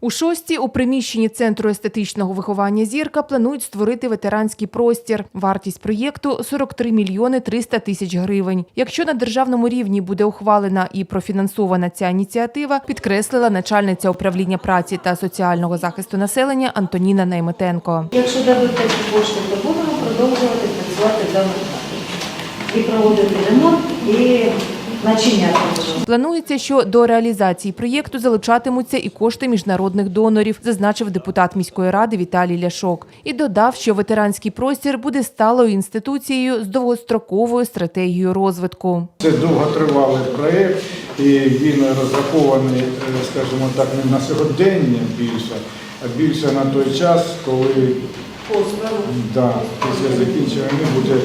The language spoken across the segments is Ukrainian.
У шостій у приміщенні центру естетичного виховання зірка планують створити ветеранський простір. Вартість проєкту 43 мільйони 300 тисяч гривень. Якщо на державному рівні буде ухвалена і профінансована ця ініціатива, підкреслила начальниця управління праці та соціального захисту населення Антоніна Найметенко. Якщо дадуть такі кошти, то будемо продовжувати працювати. І проводити ремонт, і начиняти. Планується, що до реалізації проєкту залучатимуться і кошти міжнародних донорів, зазначив депутат міської ради Віталій Ляшок. І додав, що ветеранський простір буде сталою інституцією з довгостроковою стратегією розвитку. Це довготривалий проєкт, і він розрахований, е, скажімо так, не на сьогодення більше, а більше на той час, коли да, після закінчення буде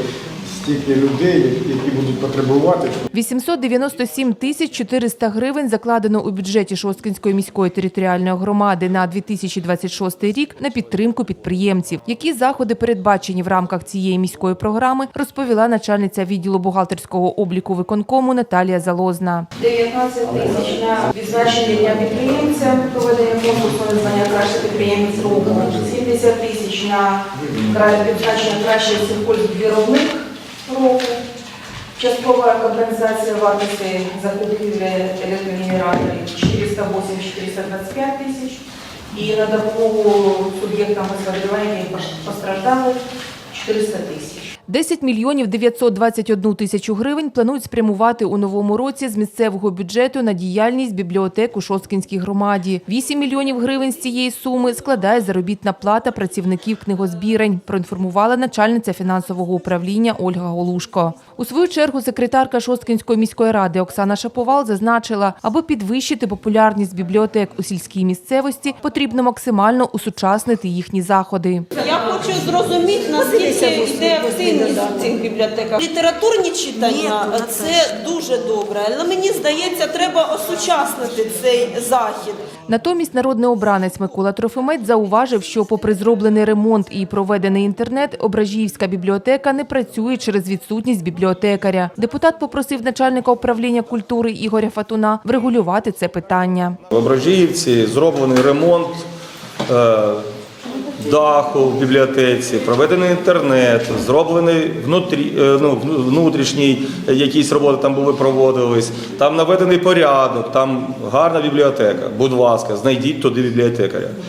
стільки людей, які будуть потребувати. 897 тисяч 400 гривень закладено у бюджеті Шосткинської міської територіальної громади на 2026 рік на підтримку підприємців. Які заходи передбачені в рамках цієї міської програми, розповіла начальниця відділу бухгалтерського обліку виконкому Наталія Залозна. 19 тисяч на відзначення дня підприємця, проведення конкурсу на звання кращий підприємець року, 70 тисяч на відзначення кращий сільхозвіровник року, часткова компенсація вартості закупівлі електрогенераторів 408-425 тисяч і на допомогу суб'єктам господарювання, постраждали 400 тисяч. 10 мільйонів 921 тисячу гривень планують спрямувати у новому році з місцевого бюджету на діяльність бібліотек у Шосткінській громаді. 8 мільйонів гривень з цієї суми складає заробітна плата працівників книгозбірень, проінформувала начальниця фінансового управління Ольга Голушко. У свою чергу секретарка Шосткінської міської ради Оксана Шаповал зазначила, аби підвищити популярність бібліотек у сільській місцевості, потрібно максимально усучаснити їхні заходи. Хочу зрозуміти, наскільки йде активність в цих бібліотеках. Літературні читання це дуже добре, але мені здається, треба осучаснити цей захід. Натомість народний обранець Микола Трофимець зауважив, що попри зроблений ремонт і проведений інтернет, Ображіївська бібліотека не працює через відсутність бібліотекаря. Депутат попросив начальника управління культури Ігоря Фатуна врегулювати це питання. В Ображіївці зроблений ремонт е, даху в бібліотеці, проведений інтернет, зроблений внутрі, е, ну, внутрішній якісь роботи там були проводились. Там наведений порядок, там гарна бібліотека. Будь ласка, знайдіть туди бібліотекаря.